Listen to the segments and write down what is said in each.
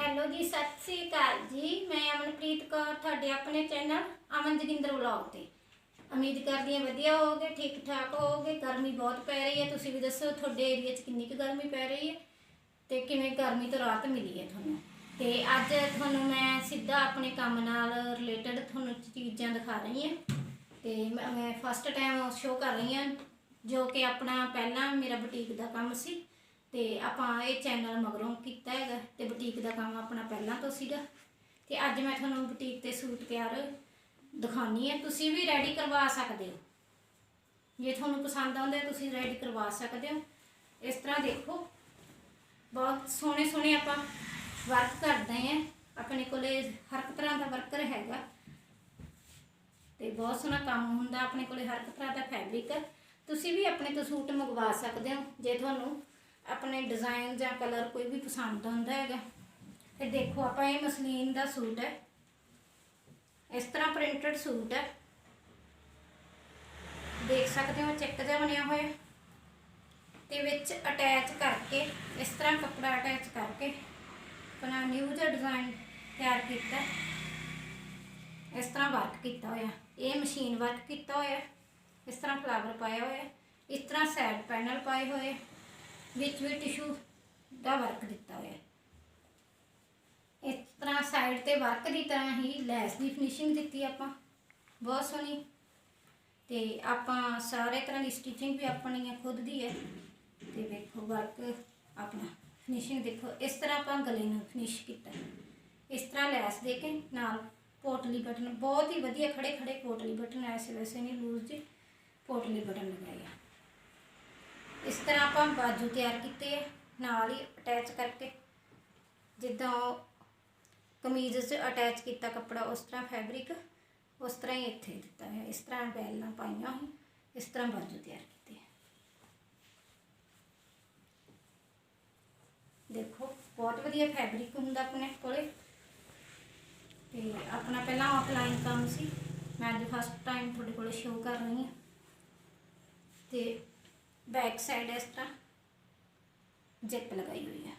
Hello ਜੀ, ਸਤਿ ਸ੍ਰੀ ਅਕਾਲ ਜੀ। ਮੈਂ ਅਮਨਪ੍ਰੀਤ ਕੌਰ, ਤੁਹਾਡੇ ਆਪਣੇ ਚੈਨਲ ਅਮਨ ਜਗਿੰਦਰ ਵਲੌਗ ਤੇ। ਉਮੀਦ ਕਰਦੀ ਹਾਂ ਵਧੀਆ ਹੋਵੋਗੇ ਠੀਕ ਠਾਕ ਹੋਵੋਗੇ। ਗਰਮੀ ਬਹੁਤ ਪੈ ਰਹੀ ਹੈ। ਤੁਸੀਂ ਵੀ ਦੱਸੋ, ਤੁਹਾਡੇ ਏਰੀਆ 'ਚ ਕਿੰਨੀ ਕੁ ਗਰਮੀ ਪੈ ਰਹੀ ਹੈ? ਤੇ ਕਿਵੇਂ ਗਰਮੀ ਤੋਂ ਰਾਹਤ ਮਿਲੀ ਹੈ ਤੁਹਾਨੂੰ? ਤੇ ਅੱਜ ਤੁਹਾਨੂੰ ਮੈਂ ਸਿੱਧਾ ਆਪਣੇ ਕੰਮ ਨਾਲ ਰਿਲੇਟਡ ਤੁਹਾਨੂੰ ਚੀਜ਼ਾਂ ਦਿਖਾ ਰਹੀ ਹਾਂ। ਤੇ ਮੈਂ- ਮੈਂ ਫਸਟ ਟਾਈਮ ਸ਼ੋਅ ਕਰ ਰਹੀ ਹਾਂ, ਜੋ ਕਿ ਆਪਣਾ ਪਹਿਲਾਂ ਮੇਰਾ ਬੁਟੀਕ ਦਾ ਕੰਮ ਸੀ। ਤੇ ਆਪਾਂ ਇਹ ਚੈਨਲ ਮਗਰੋਂ ਕੀਤਾ ਹੈਗਾ ਤੇ ਬੁਟੀਕ ਦਾ ਕੰਮ ਆਪਣਾ ਪਹਿਲਾਂ ਤੋਂ ਸੀਗਾ। ਤੇ ਅੱਜ ਮੈਂ ਤੁਹਾਨੂੰ ਬੁਟੀਕ ਤੇ ਸੂਟ ਤਿਆਰ ਦਿਖਾਉਣੀ ਹੈ ਤੁਸੀਂ ਵੀ ਰੈਡੀ ਕਰਵਾ ਸਕਦੇ ਹੋ। ਜੇ ਤੁਹਾਨੂੰ ਪਸੰਦ ਆਉਂਦਾ ਤੁਸੀਂ ਰੈਡੀ ਕਰਵਾ ਸਕਦੇ ਹੋ। ਇਸ ਤਰ੍ਹਾਂ ਦੇਖੋ, ਬਹੁਤ ਸੋਹਣੇ ਸੋਹਣੇ ਆਪਾਂ ਵਰਕ ਕਰਦੇ ਆਂ ਆਪਣੇ ਕੋਲੇ ਹਰ ਇੱਕ ਤਰ੍ਹਾਂ ਦਾ ਵਰਕਰ ਹੈਗਾ। ਤੇ ਬਹੁਤ ਸੋਹਣਾ ਕੰਮ ਹੁੰਦਾ, ਆਪਣੇ ਕੋਲੇ ਹਰ ਇੱਕ ਤਰ੍ਹਾਂ ਦਾ ਫੈਬਰਿਕ ਤੁਸੀਂ ਵੀ ਆਪਣੇ ਤੋਂ ਸੂਟ ਮੰਗਵਾ ਸਕਦੇ ਹੋ। ਜੇ ਤੁਹਾਨੂੰ ਆਪਣੇ ਡਿਜ਼ਾਈਨ ਜਾਂ ਕਲਰ ਕੋਈ ਵੀ ਪਸੰਦ ਆਉਂਦਾ ਹੈਗਾ। ਤੇ ਦੇਖੋ, ਆਪਾਂ ਇਹ ਮਸਲੀਨ ਦਾ ਸੂਟ ਹੈ। ਇਸ ਤਰ੍ਹਾਂ ਪ੍ਰਿੰਟਡ ਸੂਟ ਹੈ। ਦੇਖ ਸਕਦੇ ਹੋ, ਚੈੱਕ ਜਿਹਾ ਬਣਿਆ ਹੋਇਆ। ਤੇ ਵਿੱਚ ਅਟੈਚ ਕਰਕੇ, ਇਸ ਤਰ੍ਹਾਂ ਕੱਪੜਾ ਅਟੈਚ ਕਰਕੇ ਆਪਣਾ ਨਿਊ ਜਿਹਾ ਡਿਜ਼ਾਈਨ ਤਿਆਰ ਕੀਤਾ ਇਸ ਤਰ੍ਹਾਂ ਵਰਕ ਕੀਤਾ ਹੋਇਆ। ਇਹ ਮਸ਼ੀਨ ਵਰਕ ਕੀਤਾ ਹੋਇਆ। ਇਸ ਤਰ੍ਹਾਂ ਫਲਾਵਰ ਪਾਇਆ ਹੋਇਆ। ਇਸ ਤਰ੍ਹਾਂ ਸਾਈਡ ਪੈਨਲ ਪਾਏ ਹੋਏ। ਵਿੱਚ ਵੀ ਟਿਸ਼ੂ ਦਾ ਵਰਕ ਦਿੱਤਾ ਹੋਇਆ ਇਸ ਤਰ੍ਹਾਂ ਸਾਈਡ ਤੇ ਵਰਕ ਦੀ ਤਰ੍ਹਾਂ ਹੀ ਲੈਸ ਦੀ ਫਿਨਿਸ਼ਿੰਗ ਦਿੱਤੀ ਆਪਾਂ। ਬਹੁਤ ਸੋਹਣੀ। ਤੇ ਆਪਾਂ ਸਾਰੇ ਤਰ੍ਹਾਂ ਦੀ ਸਟਿਚਿੰਗ ਵੀ ਆਪਣੀ ਹੈ, ਖੁਦ ਦੀ ਹੈ। ਤੇ ਵੇਖੋ ਵਰਕ ਆਪਣਾ ਫਿਨਿਸ਼ਿੰਗ ਦੇਖੋ, ਇਸ ਤਰ੍ਹਾਂ ਆਪਾਂ ਗਲੇ ਨੂੰ ਫਿਨਿਸ਼ ਕੀਤਾ। ਇਸ ਤਰ੍ਹਾਂ ਲੈਸ ਦੇ ਕੇ ਨਾਲ ਪੋਟਲੀ ਬਟਨ, ਬਹੁਤ ਹੀ ਵਧੀਆ ਖੜੇ ਖੜੇ ਪੋਟਲੀ ਬਟਨ ਐਸੇ ਵੈਸੇ ਨਹੀਂ ਲੂਜ਼ ਜੀ ਪੋਟਲੀ ਬਟਨ ਲਗਾਏ ਆ। ਇਸ ਤਰ੍ਹਾਂ ਆਪਾਂ ਬਾਜੂ ਤਿਆਰ ਕੀਤੇ ਆ, ਨਾਲ ਹੀ ਅਟੈਚ ਕਰਕੇ। ਜਿੱਦਾਂ ਉਹ ਕਮੀਜ਼ 'ਚ ਅਟੈਚ ਕੀਤਾ ਕੱਪੜਾ, ਉਸ ਤਰ੍ਹਾਂ ਫੈਬਰਿਕ ਉਸ ਤਰ੍ਹਾਂ ਹੀ ਇੱਥੇ ਦਿੱਤਾ ਹੈ ਇਸ ਤਰ੍ਹਾਂ ਬੈਲਾਂ ਪਾਈਆਂ ਹੋਈਆਂ, ਇਸ ਤਰ੍ਹਾਂ ਬਾਜੂ ਤਿਆਰ ਕੀਤੇ ਆ। ਦੇਖੋ, ਬਹੁਤ ਵਧੀਆ ਫੈਬਰਿਕ ਹੁੰਦਾ ਆਪਣੇ ਕੋਲੇ। ਤੇ ਆਪਣਾ ਪਹਿਲਾਂ ਆਫਲਾਈਨ ਕੰਮ ਸੀ। ਮੈਂ ਅੱਜ ਫਸਟ ਟਾਈਮ ਤੁਹਾਡੇ ਕੋਲੇ ਸ਼ੋਅ ਕਰ ਰਹੀ ਹਾਂ। ਤੇ ਬੈਕ ਸਾਈਡ ਇਸ ਤਰ੍ਹਾਂ। ਜਿੱਪ ਲਗਾਈ ਹੋਈ ਹੈ।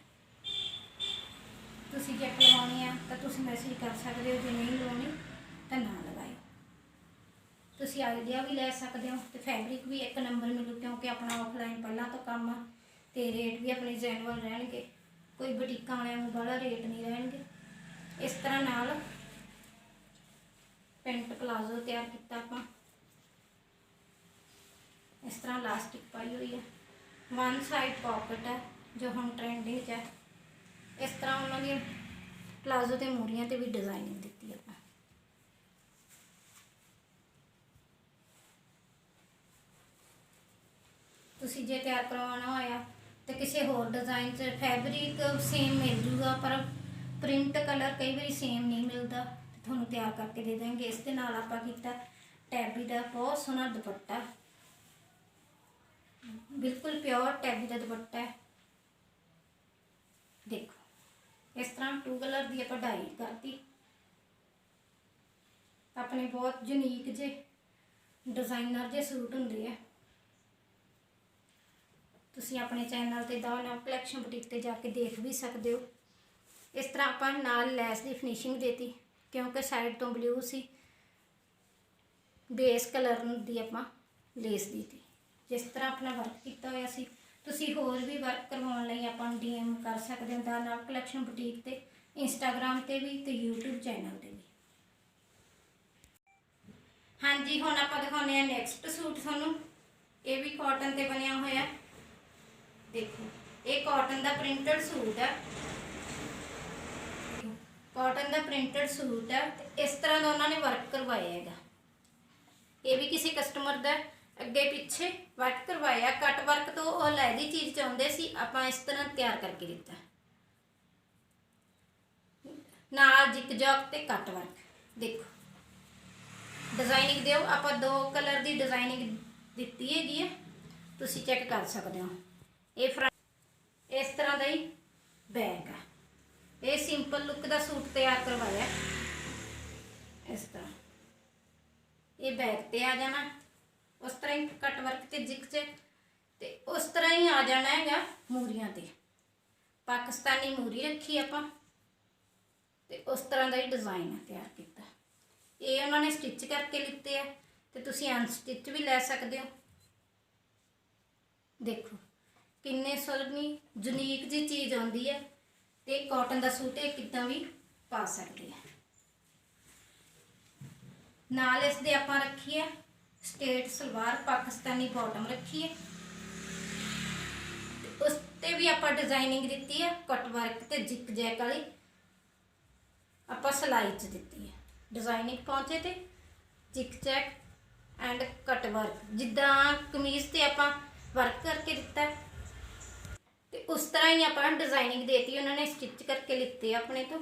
ਤੁਸੀਂ ਜਿੱਪ ਲਗਾਉਣੀ ਆ, ਤਾਂ ਤੁਸੀਂ ਮੈਸੇਜ ਕਰ ਸਕਦੇ ਹੋ, ਜੇ ਨਹੀਂ ਲਗਾਉਣੀ ਤਾਂ ਨਾ ਲਗਾਇਓ। ਤੁਸੀਂ ਆਈਡੀਆ ਵੀ ਲੈ ਸਕਦੇ ਹੋ ਤੇ ਫੈਬਰਿਕ ਵੀ ਇੱਕ ਨੰਬਰ ਮਿਲੂ, ਕਿਉਂਕਿ ਆਪਣਾ ਆਫਲਾਈਨ ਪਹਿਲਾਂ ਤੋਂ ਕੰਮ ਆ ਤੇ ਰੇਟ ਵੀ ਆਪਣੇ ਜੈਨੂਅਲ ਰਹਿਣਗੇ। ਕੋਈ ਬੁਟੀਕਾਂ ਵਾਲਿਆਂ ਨੂੰ ਬੜਾ ਰੇਟ ਨਹੀਂ ਰਹਿਣਗੇ। ਇਸ ਤਰ੍ਹਾਂ ਨਾਲ ਪੈਂਟ ਪਲਾਜ਼ੋ ਤਿਆਰ ਕੀਤਾ ਆਪਾਂ। ਇਸ ਤਰ੍ਹਾਂ ਲਾਸਟਿਕ ਪਾਈ ਹੋਈ ਹੈ। ਵਨ ਸਾਈਡ ਪਾਕਟ ਹੈ, ਜੋ ਹੁਣ ਟ੍ਰੈਂਡਿੰਗ 'ਚ ਹੈ। ਇਸ ਤਰ੍ਹਾਂ ਉਹਨਾਂ ਦੀ ਪਲਾਜ਼ੋ ਤੇ ਮੂਰੀਆਂ ਤੇ ਵੀ ਡਿਜ਼ਾਈਨਿੰਗ ਦਿੱਤੀ ਆਪਾਂ। ਤੁਸੀਂ ਜੇ ਤਿਆਰ ਕਰਵਾਉਣਾ ਹੋਇਆ, ਤੇ ਕਿਸੇ ਹੋਰ ਡਿਜ਼ਾਈਨ 'ਚ ਫੈਬਰਿਕ ਸੇਮ ਮਿਲ ਜੂਗਾ, ਪਰ ਪ੍ਰਿੰਟ ਕਲਰ ਕਈ ਵਾਰੀ ਸੇਮ ਨਹੀਂ ਮਿਲਦਾ। ਤੁਹਾਨੂੰ ਤਿਆਰ ਕਰਕੇ ਦੇ ਦਾਂਗੇ ਇਸ ਦੇ ਨਾਲ ਆਪਾਂ ਕੀਤਾ ਟੈਬੀ ਦਾ ਬਹੁਤ ਸੋਹਣਾ ਦੁਪੱਟਾ। ਬਿਲਕੁਲ ਪਿਓਰ ਟੈਬੀ ਦਾ ਦੁਪੱਟਾ ਹੈ। ਦੇਖੋ, ਇਸ ਤਰ੍ਹਾਂ ਟੂ ਕਲਰ ਦੀ ਆਪਾਂ ਡਾਈ ਕਰਤੀ। ਆਪਣੇ ਬਹੁਤ ਯੂਨੀਕ ਜੇ ਡਿਜ਼ਾਈਨਰ ਜੇ ਸੂਟ ਹੁੰਦੇ ਆ। ਤੁਸੀਂ ਆਪਣੇ ਚੈਨਲ ਤੇ ਦਾਨਾ ਕਲੈਕਸ਼ਨ ਬੁਟੀਕ ਤੇ ਜਾ ਕੇ ਦੇਖ ਵੀ ਸਕਦੇ ਹੋ। ਇਸ ਤਰ੍ਹਾਂ ਆਪਾਂ ਨਾਲ ਲੈਸ ਦੀ ਫਿਨਿਸ਼ਿੰਗ ਦੇਤੀ, ਕਿਉਂਕਿ ਸਾਈਡ ਤੋਂ ਬਲੂ ਸੀ। ਬੇਸ ਕਲਰ ਦੀ ਆਪਾਂ ਲੇਸ ਦਿੱਤੀ। ਜਿਸ ਤਰ੍ਹਾਂ ਆਪਣਾ ਵਰਕ ਕੀਤਾ ਹੋਇਆ ਸੀ, ਤੁਸੀਂ ਹੋਰ ਵੀ ਵਰਕ ਕਰਵਾਉਣ ਲਈ ਆਪਾਂ ਨੂੰ ਡੀਐਮ ਕਰ ਸਕਦੇ ਹੋ ਦਾਨਾ ਕਲੈਕਸ਼ਨ ਬੁਟੀਕ ਤੇ ਇੰਸਟਾਗ੍ਰam ਤੇ ਵੀ ਤੇ YouTube ਚੈਨਲ ਤੇ ਵੀ। ਹਾਂਜੀ, ਹੁਣ ਆਪਾਂ ਦਿਖਾਉਂਦੇ ਆ ਨੈਕਸਟ ਸੂਟ ਤੁਹਾਨੂੰ। ਇਹ ਵੀ ਕਾਟਨ ਤੇ ਬਣਿਆ ਹੋਇਆ ਦੇਖੋ, ਇਹ ਕਾਟਨ ਦਾ ਪ੍ਰਿੰਟਡ ਸੂਟ ਹੈ। ਕਾਟਨ ਦਾ ਪ੍ਰਿੰਟਡ ਸੂਟ ਹੈ ਤੇ ਇਸ ਤਰ੍ਹਾਂ ਦਾ ਉਹਨਾਂ ਨੇ ਵਰਕ ਕਰਵਾਇਆ ਹੈਗਾ। ਇਹ ਵੀ ਕਿਸੇ ਕਸਟਮਰ ਦਾ ਅੱਗੇ ਪਿੱਛੇ ਵਰਕ ਕਰਵਾਇਆ, ਕੱਟ ਵਰਕ ਤੋਂ ਉਹ ਲੈਦੀ ਚੀਜ਼ ਚਾਹੁੰਦੇ ਸੀ, ਆਪਾਂ ਇਸ ਤਰ੍ਹਾਂ ਤਿਆਰ ਕਰਕੇ ਦਿੱਤਾ। ਨਾਲ ਜਿਕ ਜੌਕ ਤੇ ਕੱਟ ਵਰਕ, ਦੇਖੋ। ਡਿਜ਼ਾਈਨਿੰਗ ਦਿਓ, ਆਪਾਂ ਦੋ ਕਲਰ ਦੀ ਡਿਜ਼ਾਈਨਿੰਗ ਦਿੱਤੀ ਹੈਗੀ ਹੈ ਤੁਸੀਂ ਚੈੱਕ ਕਰ ਸਕਦੇ ਹੋ। ਇਹ ਫਰੰਟ ਇਸ ਤਰ੍ਹਾਂ ਦਾ ਹੀ ਬੈਗ ਆ। ਇਹ ਸਿੰਪਲ ਲੁੱਕ ਦਾ ਸੂਟ ਤਿਆਰ ਕਰਵਾਇਆ। ਇਸ ਤਰ੍ਹਾਂ। ਇਹ ਬੈਗ ਤੇ ਆ ਜਾਣਾ। ਉਸ ਤਰ੍ਹਾਂ ਹੀ ਕੱਟ ਵਰਕ ਤੇ ਜਿਕ ਚ ਤੇ ਉਸ ਤਰ੍ਹਾਂ ਹੀ ਆ ਜਾਣਾ ਹੈਗਾ ਮੂਰੀਆਂ ਤੇ। ਪਾਕਿਸਤਾਨੀ ਮੂਰੀ ਰੱਖੀ ਆਪਾਂ ਤੇ ਉਸ ਤਰ੍ਹਾਂ ਦਾ ਹੀ ਡਿਜ਼ਾਈਨ ਤਿਆਰ ਕੀਤਾ। ਇਹ ਉਹਨਾਂ ਨੇ ਸਟਿਚ ਕਰਕੇ ਲਿੱਤੇ ਆ ਤੇ ਤੁਸੀਂ ਅਨਸਟਿਚ ਵੀ ਲੈ ਸਕਦੇ ਹੋ। ਦੇਖੋ, ਕਿੰਨੇ ਸੋਹਣੀ ਯੂਨੀਕ ਜੀ ਚੀਜ਼ ਆਉਂਦੀ ਹੈ ਤੇ ਕਾਟਨ ਦਾ ਸੂਟ ਇਹ ਕਿੱਦਾਂ ਵੀ ਪਾ ਸਕਦੇ ਆ। ਨਾਲ ਇਸ ਦੇ ਆਪਾਂ ਰੱਖੀ ਹੈ ਸਟੇਟ ਸਲਵਾਰ ਪਾਕਿਸਤਾਨੀ ਬਾਟਮ ਰੱਖੀ ਹੈ। ਉਸ ਤੇ ਵੀ ਆਪਾਂ ਡਿਜ਼ਾਈਨਿੰਗ ਦਿੱਤੀ ਹੈ ਕਟ ਵਰਕ ਤੇ ਜਿਕ ਜੈਕ ਵਾਲੀ। ਆਪਾਂ ਸਲਾਈ ਚ ਦਿੱਤੀ ਹੈ। ਡਿਜ਼ਾਈਨਿੰਗ ਪਹੁੰਚੇ ਤੇ zigzag and cut work ਜਿੱਦਾਂ ਕਮੀਜ਼ ਤੇ ਆਪਾਂ ਵਰਕ ਕਰਕੇ ਦਿੱਤਾ ਹੈ, ਤੇ ਉਸ ਤਰ੍ਹਾਂ ਹੀ ਆਪਾਂ ਡਿਜ਼ਾਈਨਿੰਗ ਦੇਤੀ ਉਹਨਾਂ ਨੇ ਸਟਿਚ ਕਰਕੇ ਲਿੱਤੇ ਆਪਣੇ ਤੋਂ।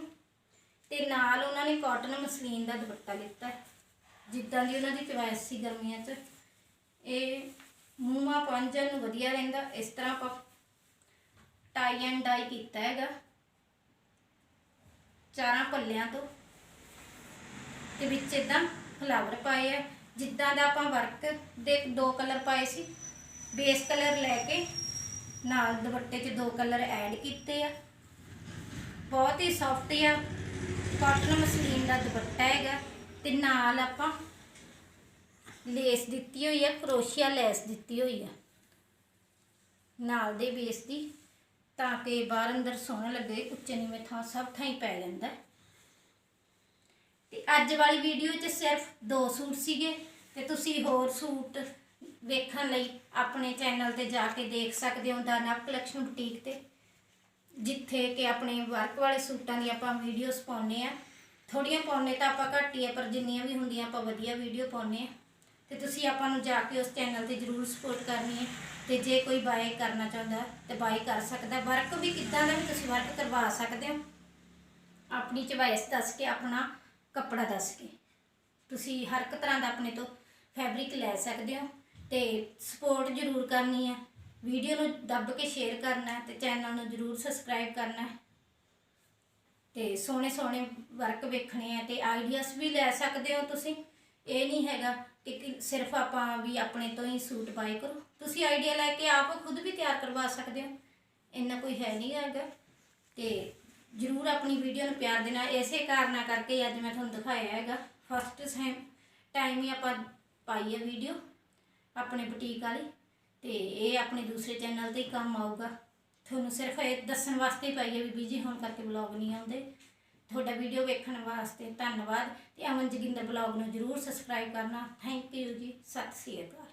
ਤੇ ਨਾਲ ਉਹਨਾਂ ਨੇ ਕਾਟਨ ਮਸਲੀਨ ਦਾ ਦੁਪੱਟਾ ਲਿੱਤਾ ਜਿੱਦਾਂ ਦੀ ਉਹਨਾਂ ਦੀ ਚੁਆਇਸ ਸੀ ਗਰਮੀਆਂ 'ਚ, ਇਹ ਮੂੰਹਾਂ ਪੰਜਨ ਨੂੰ ਵਧੀਆ ਰਹਿੰਦਾ, ਇਸ ਤਰ੍ਹਾਂ ਆਪਾਂ ਟਾਈ ਐਂਡ ਡਾਈ ਕੀਤਾ ਹੈਗਾ, ਚਾਰਾਂ ਪੱਲਿਆਂ ਤੋਂ, ਤੇ ਵਿੱਚ ਇਦਾਂ ਫਲਾਵਰ ਪਾਏ ਆ, ਜਿੱਦਾਂ ਦਾ ਆਪਾਂ ਵਰਕ ਦੇ ਦੋ ਕਲਰ ਪਾਏ ਸੀ ਬੇਸ ਕਲਰ ਲੈ ਕੇ ਨਾਲ ਦੁਪੱਟੇ 'ਚ ਦੋ ਕਲਰ ਐਡ ਕੀਤੇ ਆ, ਬਹੁਤ ਹੀ ਸੌਫਟ ਆ ਕਾਟਨ ਮਸਲੀਨ ਦਾ ਦੁਪੱਟਾ ਹੈਗਾ ਤੇ ਨਾਲ ਆਪਾਂ ਲੇਸ ਦਿੱਤੀ ਹੋਈ ਆ, ਕਰੋਸ਼ੀਆ ਲੈਸ ਦਿੱਤੀ ਹੋਈ ਆ ਨਾਲ ਦੇ ਬੇਸ ਦੀ ਤਾਂ ਕਿ ਬਾਹਰ ਅੰਦਰ ਸੋਹਣਾ ਲੱਗੇ, ਉੱਚੇ ਨੀਵੇਂ ਥਾਂ ਸਭ ਥਾਂ ਹੀ ਪੈ ਜਾਂਦਾ ਹੈ। ਤੇ ਅੱਜ ਵਾਲੀ ਵੀਡੀਓ 'ਚ ਸਿਰਫ ਦੋ ਸੂਟ ਸੀਗੇ, ਤੇ ਤੁਸੀਂ ਹੋਰ ਸੂਟ ਵੇਖਣ ਲਈ ਆਪਣੇ ਚੈਨਲ ਤੇ ਜਾ ਕੇ ਦੇਖ ਸਕਦੇ ਹੋ ਦਾਨਾ ਕਲੈਕਸ਼ਨ ਬੁਟੀਕ ਤੇ, ਜਿੱਥੇ ਕਿ ਆਪਣੇ ਵਰਕ ਵਾਲੇ ਸੂਟਾਂ ਦੀ ਆਪਾਂ ਵੀਡੀਓਜ਼ ਪਾਉਂਦੇ ਆ ਥੋੜੀਆਂ ਪਾਉਂਦੇ ਤਾਂ ਆਪਾਂ ਘੱਟ ਹੀ ਆ, ਪਰ ਜਿੰਨੀਆਂ ਵੀ ਹੁੰਦੀਆਂ ਆਪਾਂ ਵਧੀਆ ਵੀਡੀਓ ਪਾਉਂਦੇ ਆ। ਤੇ ਤੁਸੀਂ ਆਪਾਂ ਨੂੰ ਜਾ ਕੇ ਉਸ ਚੈਨਲ ਤੇ ਜਰੂਰ ਸਪੋਰਟ ਕਰਨੀ ਹੈ ਤੇ ਜੇ ਕੋਈ ਬਾਏ ਕਰਨਾ ਚਾਹੁੰਦਾ ਤੇ ਬਾਏ ਕਰ ਸਕਦਾ। ਵਰਕ ਵੀ ਕਿੱਦਾਂ ਦਾ ਵੀ ਤੁਸੀਂ ਵਰਕ ਕਰਵਾ ਸਕਦੇ ਹੋ। ਆਪਣੀ ਚੁਆਇਸ ਦੱਸ ਕੇ, ਆਪਣਾ ਕੱਪੜਾ ਦੱਸ ਕੇ। ਤੁਸੀਂ ਹਰ ਇੱਕ ਤਰ੍ਹਾਂ ਦਾ ਆਪਣੇ ਤੋਂ ਫੈਬਰਿਕ ਲੈ ਸਕਦੇ ਹੋ। ਤੇ ਸਪੋਰਟ ਜ਼ਰੂਰ ਕਰਨੀ ਹੈ ਵੀਡੀਓ ਨੂੰ ਦੱਬ ਕੇ ਸ਼ੇਅਰ ਕਰਨਾ ਹੈ ਤੇ ਚੈਨਲ ਨੂੰ ਜ਼ਰੂਰ ਸਬਸਕ੍ਰਾਈਬ ਕਰਨਾ ਤੇ ਸੋਹਣੇ ਸੋਹਣੇ ਵਰਕ ਵੇਖਣੇ ਆ ਤੇ ਆਈਡੀਆਸ ਵੀ ਲੈ ਸਕਦੇ ਹੋ ਤੁਸੀਂ। ਇਹ ਨਹੀਂ ਹੈਗਾ ਕਿ ਸਿਰਫ ਆਪਾਂ ਵੀ ਆਪਣੇ ਤੋਂ ਹੀ ਸੂਟ ਬਾਏ ਕਰੋ। ਤੁਸੀਂ ਆਈਡੀਆ ਲੈ ਕੇ ਆਪ ਖੁਦ ਵੀ ਤਿਆਰ ਕਰਵਾ ਸਕਦੇ ਹੋ। ਇੰਨਾ ਕੋਈ ਹੈ ਨਹੀਂ ਹੈਗਾ। ਤੇ ਜਰੂਰ ਆਪਣੀ ਵੀਡੀਓ ਨੂੰ ਪਿਆਰ ਦੇਣਾ ਇਸੇ ਕਾਰਨਾ ਕਰਕੇ ਅੱਜ ਮੈਂ ਤੁਹਾਨੂੰ ਦਿਖਾਇਆ ਹੈਗਾ। ਫਸਟ ਟਾਈਮ ਟਾਈਮ ਹੀ ਆਪਾਂ ਪਾਈ ਹੈ ਵੀਡੀਓ ਆਪਣੇ ਬੁਟੀਕ ਵਾਲੀ ਤੇ ਇਹ ਆਪਣੇ ਦੂਸਰੇ ਚੈਨਲ ਤੇ ਕੰਮ ਆਊਗਾ। ਤੁਹਾਨੂੰ ਸਿਰਫ ਇਹ ਦੱਸਣ ਵਾਸਤੇ ਹੀ ਪਾਈ ਹੈ ਵੀ ਬਿਜ਼ੀ ਹੋਣ ਕਰਕੇ ਵਲੌਗ ਨਹੀਂ ਆਉਂਦੇ। ਤੁਹਾਡਾ ਵੀਡੀਓ ਵੇਖਣ ਵਾਸਤੇ ਧੰਨਵਾਦ ਤੇ ਅਮਨ ਜੋਗਿੰਦਰ ਬਲੌਗ ਨੂੰ ਜਰੂਰ ਸਬਸਕ੍ਰਾਈਬ ਕਰਨਾ। ਥੈਂਕ ਯੂ ਜੀ, ਸਤਿ ਸ੍ਰੀ ਅਕਾਲ।